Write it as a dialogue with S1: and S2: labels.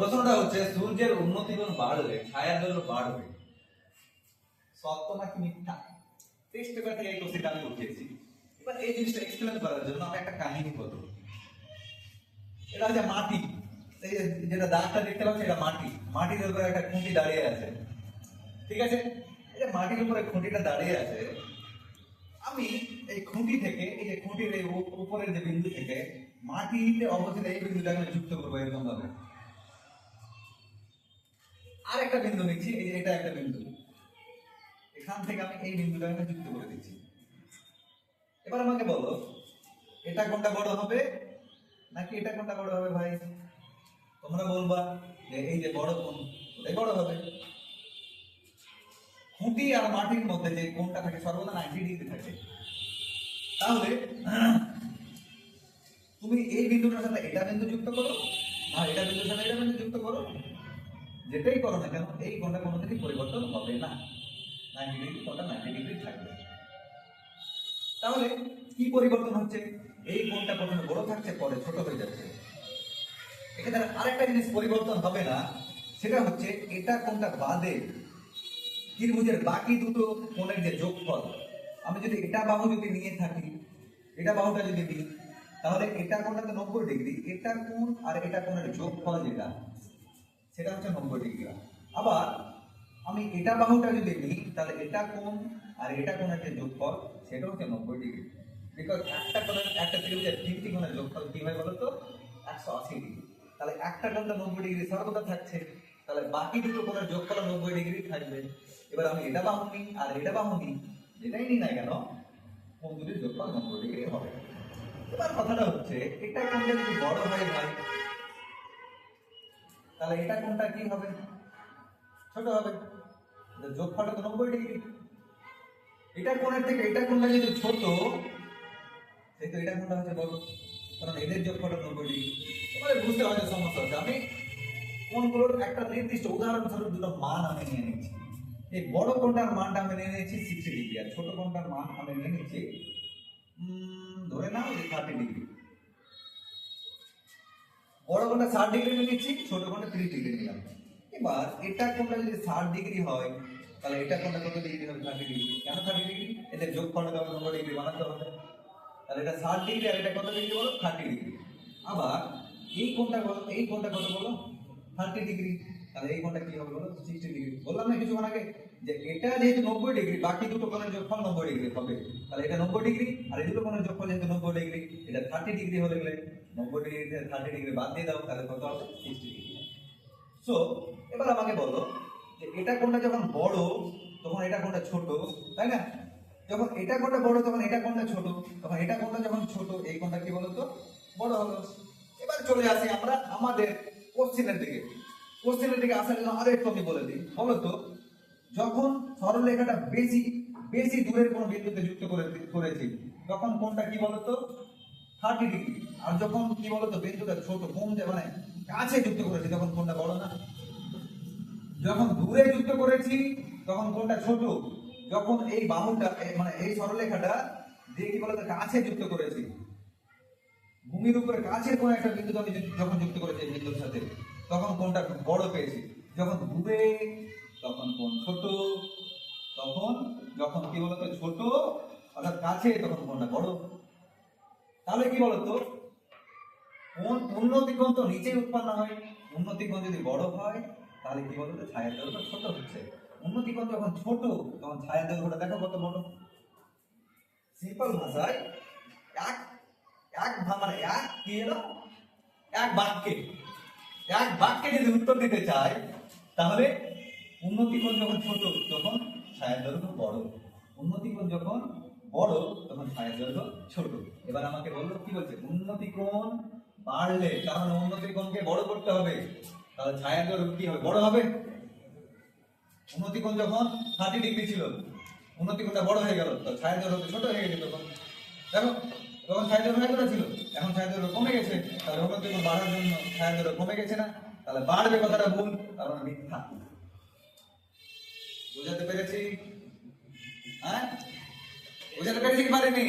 S1: প্রশ্নটা হচ্ছে, সূর্যের উন্নতিগুণ বাড়লে ছায়ার দৈর্ঘ্য বাড়বে। সত্য নাকি মিথ্যা? টেস্ট পেপার থেকে এই কোশ্চেনটা আমি উঠিয়েছি। এবার এই জিনিসটা এক্সপ্লেন করার জন্য আমি একটা কাহিনী বলব। এটা হচ্ছে মাটি। যেটা দাগটা দেখতে পাচ্ছি, এটা মাটি। মাটির উপরে একটা খুঁটি দাঁড়িয়ে আছে। ঠিক আছে? এই যে মাটির উপরে খুঁটিটা দাঁড়িয়ে আছে, আমি এই খুঁটি থেকে, এই যে খুঁটির এই উপ- উপরের যে বিন্দু থেকে, মাটিতে অবস্থিত এই বিন্দুটাকে যুক্ত করব এরকম ভাবে আর একটা বিন্দু নিচ্ছি, এই যে এটা একটা বিন্দু। এখান থেকে আমি এই বিন্দুটা আমি যুক্ত করে দিচ্ছি। এবার আমাকে বলো, এটা কোনটা বড় হবে? নাকি এটা কোনটা বড় হবে ভাই? তোমরা বলবা যে এই যে বড় কোন, ওটাই বড় হবে। খুঁটি আর মাটির মধ্যে যে কোনটা থাকে, সর্বদা নাইনটি ডিগ্রি থাকে। তাহলে, তুমি এই বিন্দুটার সাথে এটা বিন্দু যুক্ত করো, আর এটা বিন্দুর সাথে এটা বিন্দু যুক্ত করো। যেটাই করো না কেন, এই কোনটা কোনোদিনই পরিবর্তন হবে না। নাইনটি ডিগ্রি কোনটা নাইনটি ডিগ্রি থাকবে। তাহলে কি পরিবর্তন হচ্ছে? এই কোনটা প্রথমে বড় থাকছে, পরে ছোট হয়ে যাচ্ছে। এখানে আরেকটা জিনিস পরিবর্তন হবে না, সেটা হচ্ছে এটা কোনটা বাদে ত্রিভুজের বাকি দুটো কোণের যে যোগফল, আমি যদি এটা বাহু যদি নিয়ে থাকি, এটা বাহুটা যদি নিই তাহলে এটা কোণটা তো নব্বই ডিগ্রি এটা কোণ আর এটা কোণের যোগফল যেটা সেটা হচ্ছে নব্বই ডিগ্রি আবার আমি এটা বাহুটা যদি নিই, তাহলে এটা কোণ আর এটা কোণের যে যোগফল সেটা হচ্ছে নব্বই ডিগ্রি। বিকজ একটা কোণের, একটা ত্রিভুজের তিনটি কোণের যোগফল কি হয় বলতো? একশো আশি ডিগ্রি। তাহলে একটা কোণটা নব্বই ডিগ্রি সর্বদা থাকছে? তাহলে বাকি দুটো কোণের যোগফল নব্বই ডিগ্রি থাকবে। এবার আমি এটা বাহু নিই আর এটা বাহু নিই, যেটাই নিই না কেন, কোণ দুটির যোগফল নব্বই ডিগ্রি হবে। এবার কথাটা হচ্ছে, এটা কোণটা যদি বড় হয় ভাই তাহলে এটা কোনটা, কি হবে? ছোট হবে। যোগফলটা তো নব্বই ডিগ্রি। এটা কোণের থেকে, এটা কোণটা যদি ছোট তো এটা কোণটা হচ্ছে বড়। কারণ এদের যোগফলটা নব্বই ডিগ্রি। এবারে বুঝতে হয়তো সমস্যা হচ্ছে, আমি কোনগুলোর একটা নির্দিষ্ট উদাহরণস্বরূপ দুটো মান আমি নিয়ে নিচ্ছি। এই বড় কোনটার মানটা আমি নিয়ে নিচ্ছি সিক্সটি ডিগ্রি, আর ছোট কোনটার মান আমি নিয়ে নিচ্ছি ধরে নাও যে থার্টি ডিগ্রি। বড় কোনটা ষাট ডিগ্রি নিচ্ছি, ছোট কোনটা ত্রিশ ডিগ্রি নিলাম। এবার এটা কোনটা যদি ষাট ডিগ্রি হয়, তাহলে এটা কোনটা কত ডিগ্রি হবে? থার্টি ডিগ্রি কেন থার্টি ডিগ্রি এদের যোগ ফলটা তখন নব্বই ডিগ্রি বানাতে হবে? তাহলে এটা ষাট ডিগ্রি আর এটা কত ডিগ্রি বলো? থার্টি ডিগ্রি আবার এই কোনটা বলো? এই কোনটা কত বলো? থার্টি ডিগ্রি তাহলে এই কোণটা কি হবে বলো? সিক্সটি ডিগ্রি বললাম না কিছুক্ষণ আগে যে এটা যেহেতু নব্বই ডিগ্রি বাকি দুটো কোণের যোগফল নব্বই ডিগ্রি হবে। তাহলে এটা নব্বই ডিগ্রি আর এই দুটো কোণের যোগফল যেহেতু নব্বই ডিগ্রি এটা থার্টি ডিগ্রি হলে গেলে নব্বই ডিগ্রি থার্টি ডিগ্রি বাদ দিয়ে দাও, তাহলে কত হবে? সিক্সটি ডিগ্রি সো এবার আমাকে বলো যে এটা কোণটা যখন বড়, তখন এটা কোণটা ছোট, তাই না? যখন এটা কোণটা বড়, তখন এটা কোণটা ছোট। তখন এটা কোণটা যখন ছোট, এই কোণটা কি বলতো? বড় হলো এবার চলে আসি আমরা আমাদের কোশ্চেনের দিকে। কোশ্চেনের দিকে আসার জন্য আরও একটু বলে দিই। বলতো যখন সরলরেখাটা বেশি বেশি দূরের কোনো বিন্দুতে যুক্ত করে করেছি, তখন কোনটা কি বলতো? থার্টি ডিগ্রি আর যখন কি বলতো? বিন্দুটা ছোট কম যে মানে কাছে যুক্ত করেছি, তখন কোনটা বড় না? যখন দূরে যুক্ত করেছি, তখন কোনটা ছোট? যখন এই বাহুটা মানে এই সরলরেখাটা দিয়ে কি বলতো কাছে যুক্ত করেছি। ভূমির উপরে কাছে কোন একটা বিন্দু আমি যখন যুক্ত করেছি বিন্দুর সাথে। তখন কোনটা বড় পেয়েছি? যখন দূরে তখন কোন ছোট, তখন যখন কি বলতো, ছোট, অর্থাৎ কাছে, তখন কোনটা বড়? তাহলে কি বলতো? কোন উন্নতিকোণ তো নিচেই উৎপন্ন হয়। উন্নতিকোণ যদি বড় হয়, তাহলে কি বলতো, ছায়ার দৈর্ঘ্য ছোট হচ্ছে। উন্নতিকোণ যখন ছোট, তখন ছায়ার দৈর্ঘ্যটা দেখো কত বড়। সিম্পল ভাষায়, এক এক মানে এক কি এলো এক বাক্যে। এক বাক্যে যদি উত্তর দিতে চাই তাহলে উন্নতিকোণ যখন ছোট, তখন ছায়ার দৈর্ঘ্য বড়। উন্নতিকোণ যখন বড়, তখন ছায়ার দৈর্ঘ্য ছোট। এবার আমাকে বলল, কি বলছে? উন্নতিকোণ বাড়লে কারণ উন্নতিকোণকে বড় করতে হবে। তাহলে ছায়ার দৈর্ঘ্য কি হবে? বড় হবে। উন্নতিকোণ যখন থার্টি ডিগ্রি ছিল, উন্নতি উন্নতিকোণটা বড় হয়ে গেল। তো ছায়া দৈর্ঘ্য ছোট হয়ে গেছে তখন। দেখো তখন ছায়া দৈর্ঘ্য কতটা ছিল। এখন ছায়া কমে গেছে। তাহলে উন্নতিকোণ বাড়ার জন্য ছায়া কমে গেছে না। তাহলে বাড়বে কথাটা ভুল কারণ মিথ্যা। বুঝাতে পেরেছি? হ্যাঁ? বুঝাতে পেরেছি কি পারিনি?